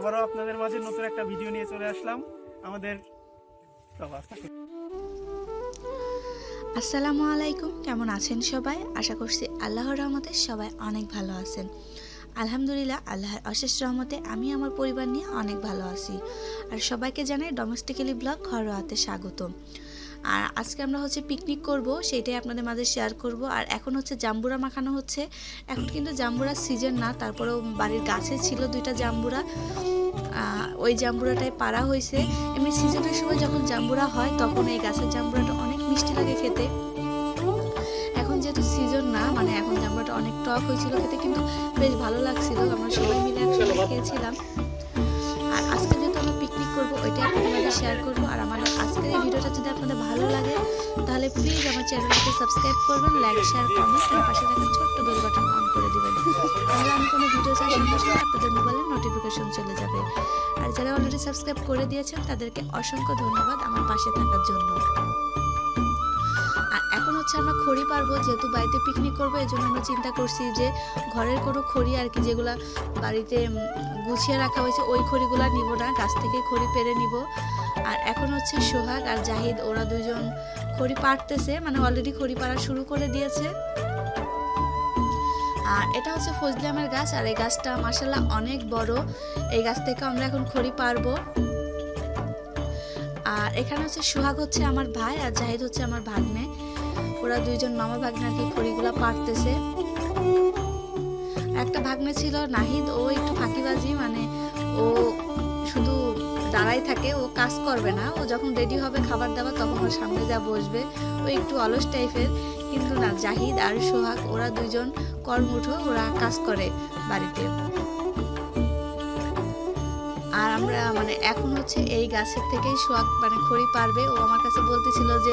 আবারও আপনাদের মাঝে নতুন একটা ভিডিও নিয়ে চলে আসলাম। আমাদের আস্তে। আসসালামু আলাইকুম, কেমন আছেন সবাই? আশা করছি আল্লাহর রহমতে সবাই অনেক ভালো আছেন। আলহামদুলিল্লাহ, আল্লাহর অশেষ রহমতে আমি আমার পরিবার নিয়ে অনেক ভালো আছি। আর সবাইকে জানাই ডোমেস্টিক্যালি ব্লগ ঘরোয়াতে স্বাগত আর আজকে আমরা হচ্ছে পিকনিক করব সেইটাই আপনাদের মাঝে শেয়ার করব। আর এখন হচ্ছে জাম্বুরা মাখানো হচ্ছে। এখন কিন্তু জাম্বুরার সিজন না, তারপরেও বাড়ির গাছে ছিল দুইটা জাম্বুরা। ওই জাম্বুরাটাই পাড়া হয়েছে। এমনি সিজনের সময় যখন জাম্বুরা হয়, তখন এই গাছের জাম্বুরাটা অনেক মিষ্টি লাগে খেতে। এখন যেহেতু সিজন না মানে এখন জাম্বুরাটা অনেক টক হয়েছিল খেতে, কিন্তু বেশ ভালো লাগছিল। আমরা সবাই মিলে একসঙ্গে খেয়েছিলাম। আর আজকে যেহেতু আমরা পিকনিক করব, ওইটাই মাঝে শেয়ার করব। আর আমার আজকের এই ভিডিওটা যদি আপনাদের ভালো লাগে, তাহলে প্লিজ আমার চ্যানেলটিকে সাবস্ক্রাইব করবেন লাইক শেয়ার কমেন্ট আর পাশে থাকা ছোট্ট বেল বাটন অন করে দেবেন। তাহলে আমি কোনো ভিডিও চাই সঙ্গে সঙ্গে আপনাদের মোবাইলে নোটিফিকেশন চলে যাবে। আর যারা অলরেডি সাবস্ক্রাইব করে দিয়েছেন, তাদেরকে অসংখ্য ধন্যবাদ আমার পাশে থাকার জন্য। হচ্ছে আমরা খড়ি পারব, যেহেতু বাড়িতে পিকনিক করব এই জন্য আমরা চিন্তা করছি যে ঘরের কোনো খড়ি আর কি যেগুলা বাড়িতে গুছিয়ে রাখা হয়েছে, ওই খড়িগুলো নিব না, গাছ থেকে খড়ি পেরে নিব। আর এখন হচ্ছে সোহাগ আর জাহিদ, ওরা দুজন খড়ি পারতেছে মানে অলরেডি খড়ি পাড়া শুরু করে দিয়েছে। আর এটা হচ্ছে ফজলি আমের গাছ, আর এই গাছটা মাসাল্লাহ অনেক বড়, এই গাছ থেকে আমরা এখন খড়ি পারব আর এখানে হচ্ছে সোহাগ হচ্ছে আমার ভাই, আর জাহিদ হচ্ছে আমার ভাগ্নে। ওরা দুইজন মামা ভাগ্নে আর কি খড়িগুলা পারতেছে একটা ভাগ্নে ছিল নাহিদ, ও একটু ফাঁকিবাজি মানে ও শুধু দাঁড়াই থাকে, ও কাজ করবে না। ও যখন রেডি হবে খাবার দাবার, তখন ওর সামনে যা বসবে। ও একটু অলস টাইপের, কিন্তু না, জাহিদ আর সোহাগ, ওরা দুইজন কর্মুঠো, ওরা কাজ করে বাড়িতে। আমরা মানে এখন হচ্ছে এই গাছের থেকেই শোয়াক মানে খড়ি পারবে ও আমার কাছে বলতেছিল যে,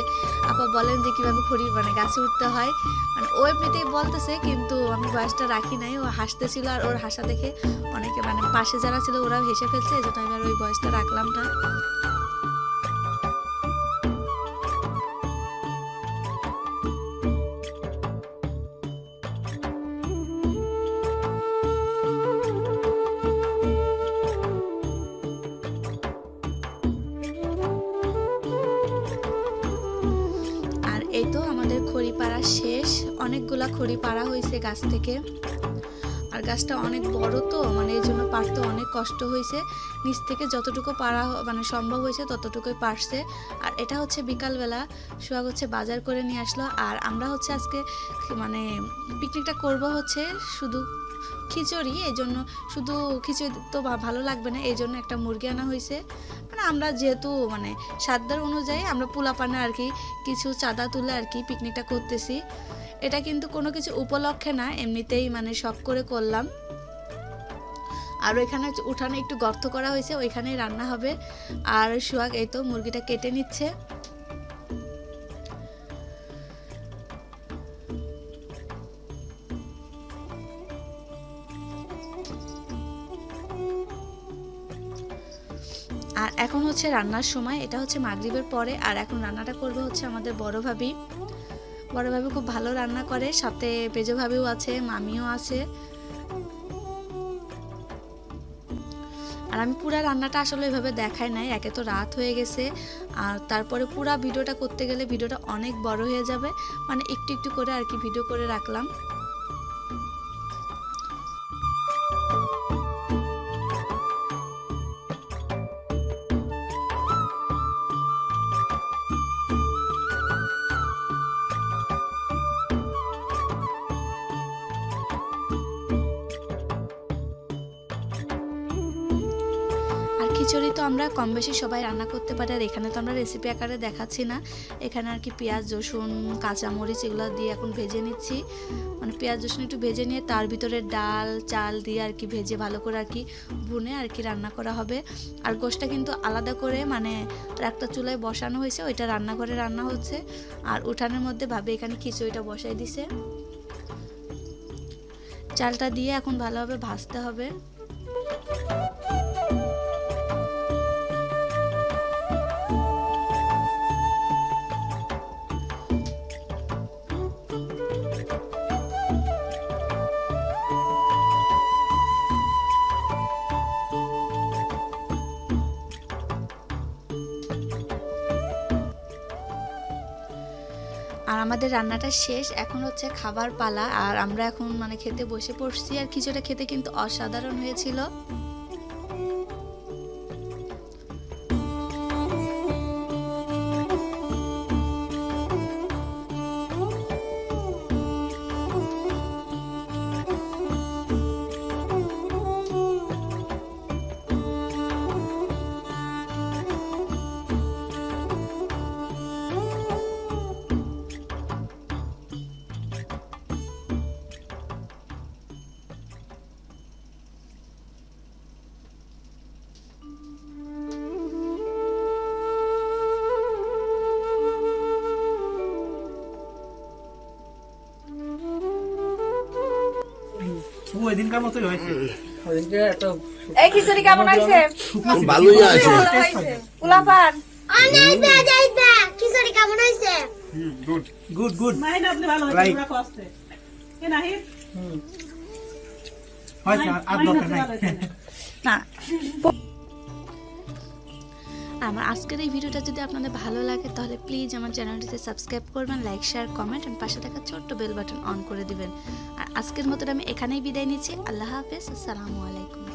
আপা বলেন যে কীভাবে খড়ি মানে গাছে উঠতে হয়? মানে ও এমনিতেই বলতেছে, কিন্তু আমি বয়সটা রাখি নাই। ও হাসতেছিল আর ওর হাসা দেখে অনেকে মানে পাশে যারা ছিল ওরাও হেসে ফেলছে। এই জন্য আমি আর ওই বয়সটা রাখলাম না। খড়ি পাড়া শেষ অনেকগুলা খড়ি পাড়া হয়েছে গাছ থেকে। আর গাছটা অনেক বড় তো মানে এই জন্য পারতে অনেক কষ্ট হয়েছে। নিচ থেকে যতটুকু পারা মানে সম্ভব হয়েছে ততটুকুই পারছে আর এটা হচ্ছে বিকালবেলা, সোহাগ হচ্ছে বাজার করে নিয়ে আসলো। আর আমরা হচ্ছে আজকে মানে পিকনিকটা করব হচ্ছে শুধু খিচুড়ি, এই জন্য শুধু খিচুড়ি তো ভালো লাগবে না, এই জন্য একটা মুরগি আনা হয়েছে। মানে আমরা যেহেতু মানে সাধ্যের অনুযায়ী আমরা পোলাপানা আর কি কিছু চাঁদা তুলে আর কি পিকনিকটা করতেছি। এটা কিন্তু কোনো কিছু উপলক্ষে না, এমনিতেই মানে শখ করে করলাম। আর ওইখানে উঠানে একটু গর্ত করা হয়েছে, ওইখানেই রান্না হবে। আর সোহাগ, এই তো মুরগিটা কেটে নিচ্ছে। আর এখন হচ্ছে রান্নার সময়, এটা হচ্ছে মাগরিবের পরে। আর এখন রান্নাটা করবে হচ্ছে আমাদের বড় ভাবি। বড় ভাবি খুব ভালো রান্না করে, সাথে পেজো ভাবিও আছে, মামিও আছে। আর আমি পুরা রান্নাটা আসলে এভাবে দেখাই নাই, একে তো রাত হয়ে গেছে। আর তারপরে পুরা ভিডিওটা করতে গেলে ভিডিওটা অনেক বড় হয়ে যাবে। মানে একটু একটু করে আর কি ভিডিও করে রাখলাম। খিচুড়ি তো আমরা কম বেশি সবাই রান্না করতে পারি, আর এখানে তো আমরা রেসিপি আকারে দেখাচ্ছি না। এখানে আর কি পেঁয়াজ, রসুন, কাঁচামরিচ এগুলো দিয়ে এখন ভেজে নিচ্ছি। মানে পেঁয়াজ, রসুন একটু ভেজে নিয়ে তার ভিতরে ডাল, চাল দিয়ে আর কি ভেজে ভালো করে আর কি ভুনে আর কি রান্না করা হবে। আর গোশটা কিন্তু আলাদা করে মানে একটা চুলায় বসানো হয়েছে, ওইটা রান্নাঘরে রান্না হচ্ছে। আর উঠানের মধ্যে ভাবে এখানে খিচুড়িটা বসাই দিছে। চালটা দিয়ে এখন ভালোভাবে ভাজতে হবে। আমাদের রান্নাটা শেষ। এখন হচ্ছে খাবার পালা। আর আমরা এখন মানে খেতে বসে পড়ছি। আর কিছুটা খেতে কিন্তু অসাধারণ হয়েছিল। ওই দিনকার মতোই হয়েছে। এই খিচুড়ি কেমন হয়েছে? ভালোই আছে। পোলাপান অনেক বেজাই বে খিচুড়ি কেমন হয়েছে? গুড গুড মাইন আপনি ভালো হয়েছে পুরা কষ্টে। কে নাহি হয়েছে আর- আর দরকার নাই। না। আমার আজকের এই ভিডিওটা যদি আপনাদের ভালো লাগে, তাহলে প্লিজ আমার চ্যানেলটিতে সাবস্ক্রাইব করবেন লাইক শেয়ার কমেন্ট এবং পাশে থাকা ছোট্ট বেল বাটন অন করে দিবেন। আর আজকের মতন আমি এখানেই বিদায় নিচ্ছি। আল্লাহ হাফেজ। আসসালামু আলাইকুম।